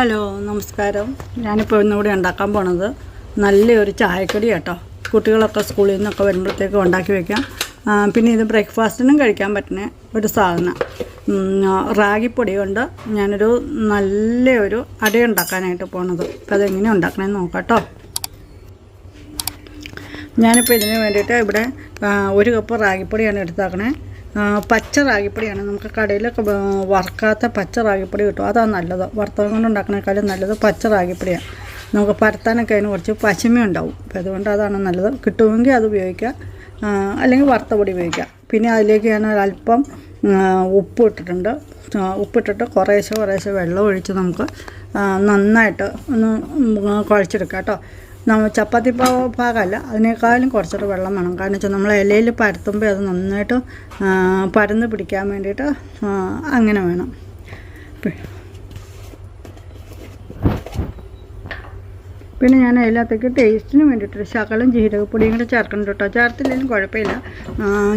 Hello നമസ്കാരം. ഞാനിപ്പോൾ ഇന്നിവിടെ ഉണ്ടാക്കാൻ പോണത് നല്ലൊരു ചായക്കടി കേട്ടോ. കുട്ടികളൊക്കെ സ്കൂളിൽ നിന്നൊക്കെ വരുമ്പോഴത്തേക്ക് ഉണ്ടാക്കി വെക്കാം. പിന്നെ ഇത് ബ്രേക്ക്ഫാസ്റ്റിനും കഴിക്കാൻ പറ്റുന്ന ഒരു സാധനം. റാഗിപ്പൊടി കൊണ്ട് ഞാനൊരു നല്ലൊരു അട ഉണ്ടാക്കാനായിട്ട് പോണത്. അപ്പോൾ അതെങ്ങനെ ഉണ്ടാക്കണമെന്ന് നോക്കാം ഞാനിപ്പോൾ ഇതിന് വേണ്ടിയിട്ട് ഇവിടെ ഒരു കപ്പ് റാഗിപ്പൊടിയാണ് എടുത്താക്കണേ. പച്ച റാഗിപ്പൊടിയാണ്. നമുക്ക് ആ, വറുക്കാത്ത പച്ച റാഗിപ്പൊടി കിട്ടും. അതാണ് നല്ലത്. വറുത്തത് കൊണ്ട് ഉണ്ടാക്കണേക്കാളും നല്ലത് പച്ച റാഗിപ്പൊടിയാണ്. നമുക്ക് പരത്താനൊക്കെ അതിന് കുറച്ച് പശമ ഉണ്ടാവും. അപ്പോൾ അതുകൊണ്ട് അതാണ് നല്ലത്. കിട്ടുമെങ്കിൽ അത് ഉപയോഗിക്കുക. അല്ലെങ്കിൽ വറുത്ത പൊടി ഉപയോഗിക്കുക. പിന്നെ അതിലേക്ക് ഞാൻ അല്പം ഉപ്പ് ഇട്ടിട്ടുണ്ട്. ഉപ്പിട്ടിട്ട് കുറേശ്ശെ കുറേശ്ശെ വെള്ളം ഒഴിച്ച് നമുക്ക് നന്നായിട്ട് ഒന്ന് കുഴച്ചെടുക്കാം കേട്ടോ. ചപ്പാത്തി പാകമല്ല അതിനേക്കാളും കുറച്ചുകൂടെ വെള്ളം വേണം. കാരണം വെച്ചാൽ നമ്മൾ ഇലയിൽ പരത്തുമ്പോൾ അത് നന്നായിട്ട് പരന്ന് പിടിക്കാൻ വേണ്ടിയിട്ട് അങ്ങനെ വേണം. പിന്നെ ഞാൻ അതിനകത്തേക്ക് ടേസ്റ്റിന് വേണ്ടിയിട്ട് ശകലം ജീരകപ്പൊടിയും കൂടെ ചേർക്കുന്നുണ്ട് കേട്ടോ ചേർത്തില്ലെങ്കിലും കുഴപ്പമില്ല.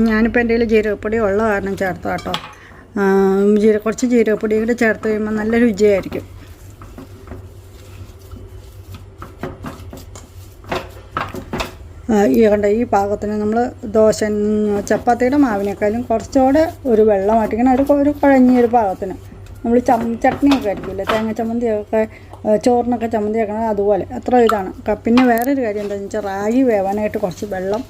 ഞാനിപ്പോൾ എന്റെ കയ്യിൽ ജീരകപ്പൊടി ഉള്ള കാരണം ചേർത്താട്ടോ ജീര കുറച്ച് ജീരകപ്പൊടിയും കൂടെ ചേർത്ത് കഴിയുമ്പോൾ നല്ല രുചിയായിരിക്കും. ഈ കണ്ട ഈ പാകത്തിന് നമ്മൾ ദോശ ചപ്പാത്തിയുടെ മാവിനേക്കാളും കുറച്ചുകൂടെ ഒരു വെള്ളമായിട്ട് ഇങ്ങനെ ഒരു ഒരു കുഴഞ്ഞൊരു പാകത്തിന്. നമ്മൾ ചം ചട്നിയൊക്കെ ആയിരിക്കില്ലേ? തേങ്ങ ചമ്മന്തിയൊക്കെ ചോറിനൊക്കെ ചമ്മന്തി ആക്കണത് അതുപോലെ. അത്ര ഇതാണ്. പിന്നെ വേറൊരു കാര്യം എന്താണെന്ന് വെച്ചാൽ റാഗി വേവാനായിട്ട് കുറച്ച് വെള്ളം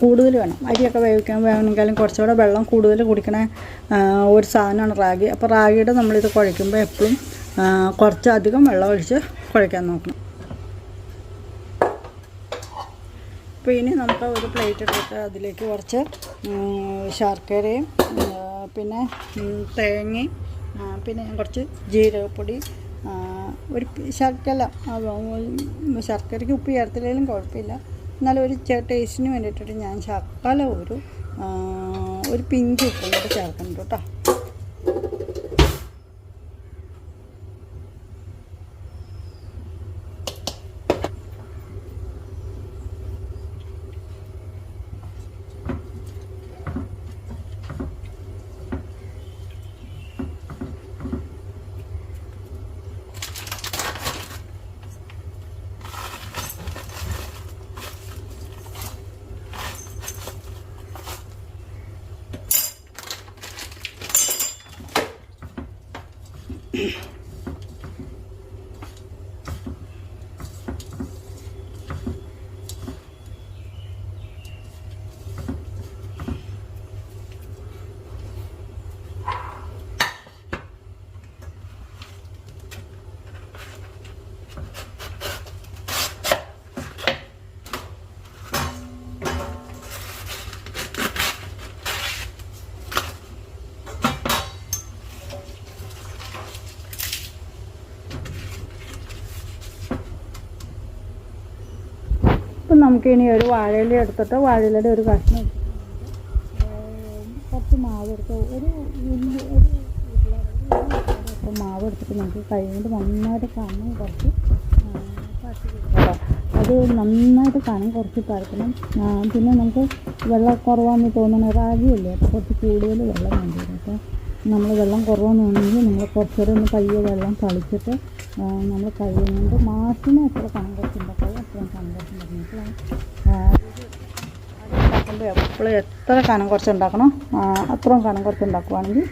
കൂടുതൽ വേണം. അരിയൊക്കെ വേവിക്കാൻ വേണമെങ്കിലും കുറച്ചുകൂടെ വെള്ളം കൂടുതൽ കുടിക്കണ ഒരു സാധനമാണ് റാഗി. അപ്പോൾ റാഗിയുടെ നമ്മളിത് കുഴയ്ക്കുമ്പോൾ എപ്പോഴും കുറച്ചധികം വെള്ളം ഒഴിച്ച് കുഴയ്ക്കാൻ നോക്കണം. അപ്പോൾ ഇനി നമുക്ക് ഒരു പ്ലേറ്റ് എടുത്തിട്ട് അതിലേക്ക് കുറച്ച് ശർക്കരയും പിന്നെ തേങ്ങയും പിന്നെ കുറച്ച് ജീരകപ്പൊടി ഒരു ശർക്കര ശർക്കരയ്ക്ക് ഉപ്പ് ചേർത്തില്ലെങ്കിലും കുഴപ്പമില്ല. എന്നാലും ഒരു ടേസ്റ്റിന് വേണ്ടിയിട്ടിട്ട് ഞാൻ ശർക്കര ഒരു ഒരു പിഞ്ച് ഉപ്പും കൂടെ ചേർക്കുന്നുണ്ട് കേട്ടോ. ഇപ്പം നമുക്കിനി ഒരു വാഴയില എടുത്തിട്ട് വാഴയിലയുടെ ഒരു കഷ്ണം കുറച്ച് മാവ് എടുത്ത് ഒരു ഒരു മാവ് എടുത്തിട്ട് നമുക്ക് കഴിഞ്ഞിട്ട് നന്നായിട്ട് കനം കുറച്ച്. അത് നന്നായിട്ട് കനം കുറച്ച് പരത്തണം. പിന്നെ നമുക്ക് വെള്ളം കുറവാന്ന് തോന്നുന്ന റാഗിയല്ലേ? അപ്പോൾ കുറച്ച് കൂടുതൽ വെള്ളം വേണ്ടി വരും. അപ്പോൾ നമ്മൾ വെള്ളം കുറവെന്നുണ്ടെങ്കിൽ നമ്മൾ കുറച്ചുകൂടെ ഒന്ന് പയ്യെ വെള്ളം തളിച്ചിട്ട് നമ്മൾ കഴിയുന്നുണ്ട് മാസിന് എത്ര കനം കുറച്ചുണ്ടാക്കാവോ അത്രയും കുറച്ചുണ്ടാക്കണം ഉണ്ടാക്കുമ്പോൾ എപ്പോഴും എത്ര കനം കുറച്ച് ഉണ്ടാക്കണം അത്ര അത്രയും കനം കുറച്ച് ഉണ്ടാക്കുവാണെങ്കിൽ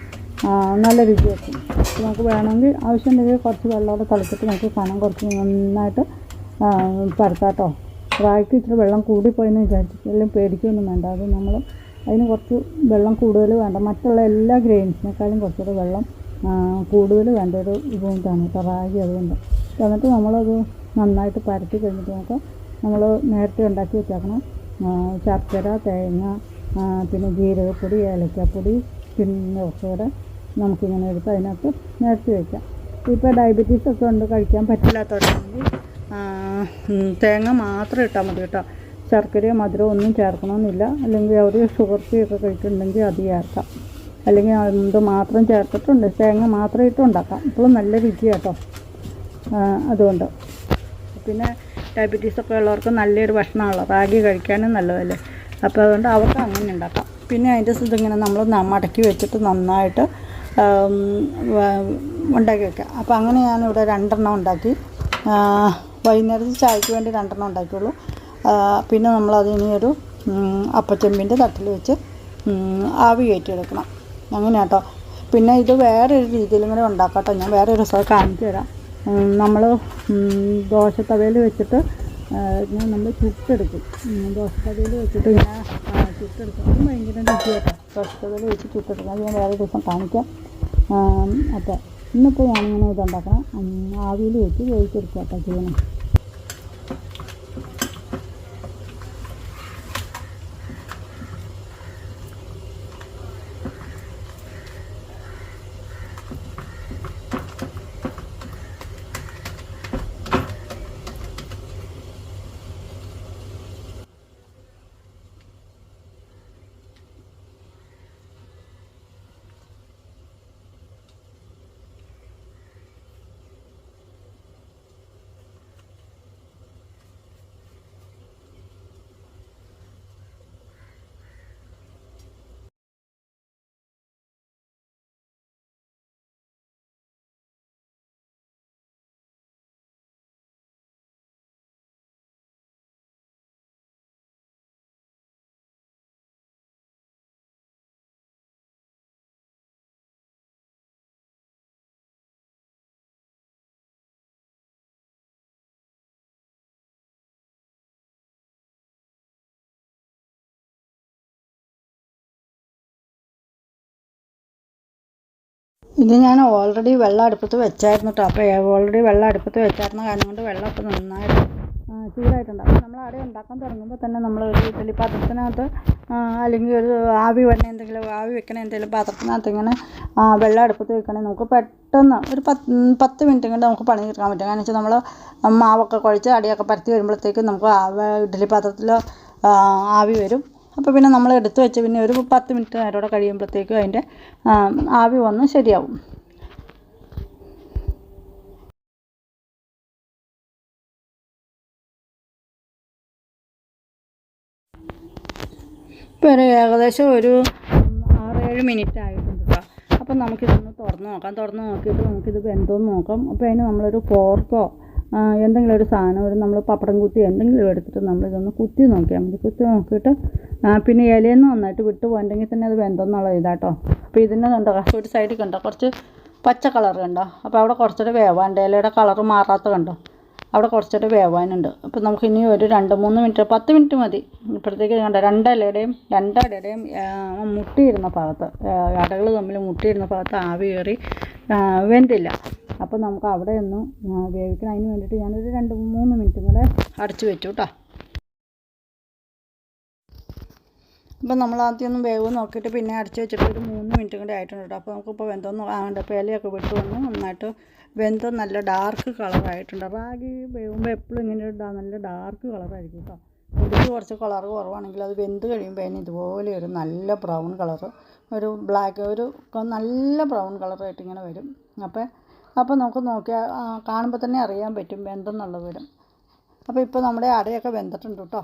നല്ല രുചി വയ്ക്കും നമുക്ക് വേണമെങ്കിൽ ആവശ്യമുണ്ടെങ്കിൽ കുറച്ച് വെള്ളമോടെ തളിച്ചിട്ട് നമുക്ക് കനം കുറച്ച് നന്നായിട്ട് പരത്താട്ടോ റായ്ക്ക് ഇച്ചിരി വെള്ളം കൂടിപ്പോയെന്ന് വിചാരിച്ചിട്ടില്ല പേടിക്കൊന്നും വേണ്ട. അത് നമ്മൾ അതിന് കുറച്ച് വെള്ളം കൂടുതൽ വേണ്ട. മറ്റുള്ള എല്ലാ ഗ്രെയിൻസിനേക്കാളും കുറച്ചുകൂടെ വെള്ളം കൂടുതൽ വേണ്ട. ഒരു ഇതാണ് കേട്ടോ റാഗി അതുകൊണ്ട്. എന്നിട്ട് നമ്മളത് നന്നായിട്ട് പരത്തി കഴിഞ്ഞിട്ട് നമുക്ക് നമ്മൾ നേരത്തെ ഉണ്ടാക്കി വെച്ചേക്കണം ശർക്കര തേങ്ങ പിന്നെ ജീരകപ്പൊടി ഏലക്കാപ്പൊടി പിന്നെ കുറച്ചുകൂടെ നമുക്കിങ്ങനെ എടുത്ത് അതിനകത്ത് നേരത്തെ വയ്ക്കാം ഇപ്പോൾ ഡയബറ്റീസ് ഒക്കെ ഉണ്ട് കഴിക്കാൻ പറ്റില്ലാത്തവരാണെങ്കിൽ തേങ്ങ മാത്രം ഇട്ടാൽ മതി കേട്ടോ. ശർക്കരയോ മധുരമോ ഒന്നും ചേർക്കണമെന്നില്ല. അല്ലെങ്കിൽ അവർ ഷുഗർ ഫ്രീ ഒക്കെ കഴിക്കുന്നുണ്ടെങ്കിൽ അത് ചേർക്കാം. അല്ലെങ്കിൽ എന്ത് മാത്രം ചേർത്തിട്ടുണ്ട് തേങ്ങ മാത്രം ഇട്ട് ഉണ്ടാക്കാം. ഇപ്പോഴും നല്ല രുചി കേട്ടോ അതുകൊണ്ട്. പിന്നെ ഡയബറ്റീസ് ഒക്കെ ഉള്ളവർക്ക് നല്ലൊരു ഭക്ഷണമാണല്ലോ. റാഗി കഴിക്കാനും നല്ലതല്ലേ. അപ്പോൾ അതുകൊണ്ട് അവർക്ക് അങ്ങനെ ഉണ്ടാക്കാം. പിന്നെ അതിന്റെ ഇങ്ങനെ നമ്മൾ മടക്കി വെച്ചിട്ട് നന്നായിട്ട് ഉണ്ടാക്കി വെക്കുക. അപ്പോൾ അങ്ങനെ ഞാനിവിടെ രണ്ടെണ്ണം ഉണ്ടാക്കി. വൈകുന്നേരത്തെ ചായക്ക് വേണ്ടി രണ്ടെണ്ണം ഉണ്ടാക്കിയുള്ളൂ. പിന്നെ നമ്മൾ ഇനി ഒരു അപ്പച്ചെമ്പിന്റെ തട്ടിൽ വെച്ച് ആവി കയറ്റിയെടുക്കണം. അങ്ങനെ കേട്ടോ പിന്നെ ഇത് വേറൊരു രീതിയിലും കൂടെ ഉണ്ടാക്കാം കേട്ടോ ഞാൻ വേറെ ഒരു ദിവസം കാണിച്ചു തരാം. നമ്മൾ ദോശത്തവയിൽ വെച്ചിട്ട് ഞാൻ നമ്മൾ ചുട്ടെടുക്കും. ദോശ ദോശത്തവയിൽ വെച്ചിട്ട് ആ, ചുട്ടെടുക്കും. ഭയങ്കര ദോശ ദോശത്തവയിൽ വെച്ച് ചുട്ടെടുക്കും. ഞാൻ വേറെ ദിവസം കാണിക്കാം. അപ്പോൾ ഇന്നിപ്പോൾ ഞാനിങ്ങനെ ഇതുണ്ടാക്കണം. ആവിയിൽ വെച്ച് വേവിച്ചെടുക്കാം കേട്ടോ ചെയ്യണം. ഇത് ഞാൻ ഓൾറെഡി വെള്ളം അടുപ്പത്ത് വെച്ചായിരുന്നു കേട്ടോ അപ്പോൾ ഓൾറെഡി വെള്ളം അടുപ്പത്ത് വെച്ചായിരുന്ന കാരണം കൊണ്ട് വെള്ളം ഇപ്പോൾ നന്നായിട്ട് ചൂടായിട്ടുണ്ട്. അപ്പോൾ നമ്മൾ അവിടെ ഉണ്ടാക്കാൻ തുടങ്ങുമ്പോൾ തന്നെ നമ്മൾ ഒരു ഇഡ്ഡലി പാത്രത്തിനകത്ത് അല്ലെങ്കിൽ ഒരു ആവി വരണ എന്തെങ്കിലും ആവി വെക്കണ എന്തെങ്കിലും പാത്രത്തിനകത്ത് ഇങ്ങനെ വെള്ളം അടുപ്പത്ത് വെക്കണേ. നമുക്ക് പെട്ടെന്ന് ഒരു പത്ത് പത്ത് മിനിറ്റ് കൊണ്ട് നമുക്ക് പണി തീർക്കാൻ പറ്റും. കാരണം വെച്ചാൽ നമ്മൾ മാവൊക്കെ കുഴച്ച് അടിയൊക്കെ പരത്തി വരുമ്പോഴത്തേക്കും നമുക്ക് ഇഡ്ഡലി പാത്രത്തിൽ ആവി വരും. അപ്പോൾ പിന്നെ നമ്മൾ എടുത്ത് വെച്ച് പിന്നെ ഒരു പത്ത് മിനിറ്റ് നേരം കൂടെ കഴിയുമ്പോഴത്തേക്കും അതിന്റെ ആവി വന്ന് ശരിയാവും. ഇപ്പോൾ ഒരു ഏകദേശം ഒരു ആറേഴ് മിനിറ്റ് ആയിട്ടുണ്ട് കേട്ടോ അപ്പം നമുക്കിതൊന്ന് തുറന്ന് നോക്കാം. തുറന്ന് നോക്കിയിട്ട് നമുക്കിത് വെന്തോന്ന് നോക്കാം. അപ്പോൾ അതിന് നമ്മളൊരു ഫോർക്കോ എന്തെങ്കിലും ഒരു സാധനം ഒരു നമ്മൾ പപ്പടം കുത്തി എന്തെങ്കിലും എടുത്തിട്ട് നമ്മൾ ഇതൊന്ന് കുത്തി നോക്കിയാൽ മതി. കുത്തി നോക്കിയിട്ട് പിന്നെ ഇലയിൽ നന്നായിട്ട് വിട്ട് പോകണ്ടെങ്കിൽ തന്നെ അത് വെന്തെന്നുള്ള ഇതാട്ടോ. അപ്പോൾ ഇതിന്റെ കണ്ടോ? ഒരു സൈഡിൽ കണ്ടോ? കുറച്ച് പച്ച കളർ കണ്ടോ? അപ്പോൾ അവിടെ കുറച്ചുകൂടെ വേവാണ്ട് ഇലയുടെ കളർ മാറാത്ത കണ്ടോ? അവിടെ കുറച്ചുകൂടെ വേവാനുണ്ട്. അപ്പോൾ നമുക്ക് ഇനി ഒരു രണ്ട് മൂന്ന് മിനിറ്റ് പത്ത് മിനിറ്റ് മതി. ഇപ്പോഴത്തേക്ക് കണ്ടോ? രണ്ടിലയുടെയും രണ്ടടയുടെയും മുട്ടിയിരുന്ന ഭാഗത്ത് അടകൾ തമ്മിൽ മുട്ടിയിരുന്ന ഭാഗത്ത് ആവി കയറി വെന്തില്ല. അപ്പോൾ നമുക്ക് അവിടെ ഒന്ന് വേവിക്കണം. അതിന് വേണ്ടിയിട്ട് ഞാനൊരു രണ്ട് മൂന്ന് മിനിറ്റും കൂടെ അടച്ചു വെച്ചു കേട്ടോ. അപ്പം നമ്മൾ ആദ്യം ഒന്ന് വേവ് നോക്കിയിട്ട് പിന്നെ അടച്ച് വെച്ചിട്ട് ഒരു മൂന്ന് മിനിറ്റ് കൂടെ ആയിട്ടുണ്ട് അപ്പോൾ നമുക്കിപ്പോൾ വെന്തോന്ന് ആകണ്ട അപ്പോൾ ഇലയൊക്കെ വിട്ട് വന്ന് നന്നായിട്ട് വെന്ത് നല്ല ഡാർക്ക് കളറായിട്ടുണ്ട് റാഗി വേവുമ്പോൾ എപ്പോഴും ഇങ്ങനെ നല്ല ഡാർക്ക് കളറായിരിക്കും കേട്ടോ. ഇതിൽ കുറച്ച് കളർ കുറവാണെങ്കിൽ അത് വെന്ത് കഴിയുമ്പോൾ അതിന് ഇതുപോലെ ഒരു നല്ല ബ്രൗൺ കളർ ഒരു ബ്ലാക്ക് ഒരു നല്ല ബ്രൗൺ കളറായിട്ട് ഇങ്ങനെ വരും. അപ്പോൾ അപ്പോൾ നമുക്ക് നോക്കിയാൽ കാണുമ്പോൾ തന്നെ അറിയാൻ പറ്റും വെന്തെന്നുള്ളത് വരും. അപ്പോൾ ഇപ്പോൾ നമ്മുടെ അടയൊക്കെ വെന്തിട്ടുണ്ട് കേട്ടോ.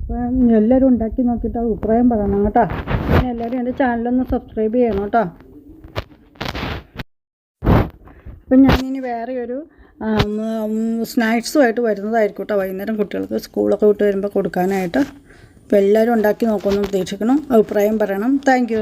അപ്പം എല്ലാവരും ഉണ്ടാക്കി നോക്കിയിട്ട് അഭിപ്രായം പറയണം കേട്ടോ. പിന്നെ എല്ലാവരും എന്റെ ചാനലൊന്ന് സബ്സ്ക്രൈബ് ചെയ്യണം കേട്ടോ. അപ്പം ഞാനിനി വേറെ ഒരു സ്നാക്സുമായിട്ട് വരുന്നതായിരിക്കും കേട്ടോ. വൈകുന്നേരം കുട്ടികൾക്ക് സ്കൂളൊക്കെ വിട്ട് വരുമ്പോൾ കൊടുക്കാനായിട്ട്. അപ്പോൾ എല്ലാവരും ഉണ്ടാക്കി നോക്കുമെന്ന് പ്രതീക്ഷിക്കണം അഭിപ്രായം പറയണം. താങ്ക്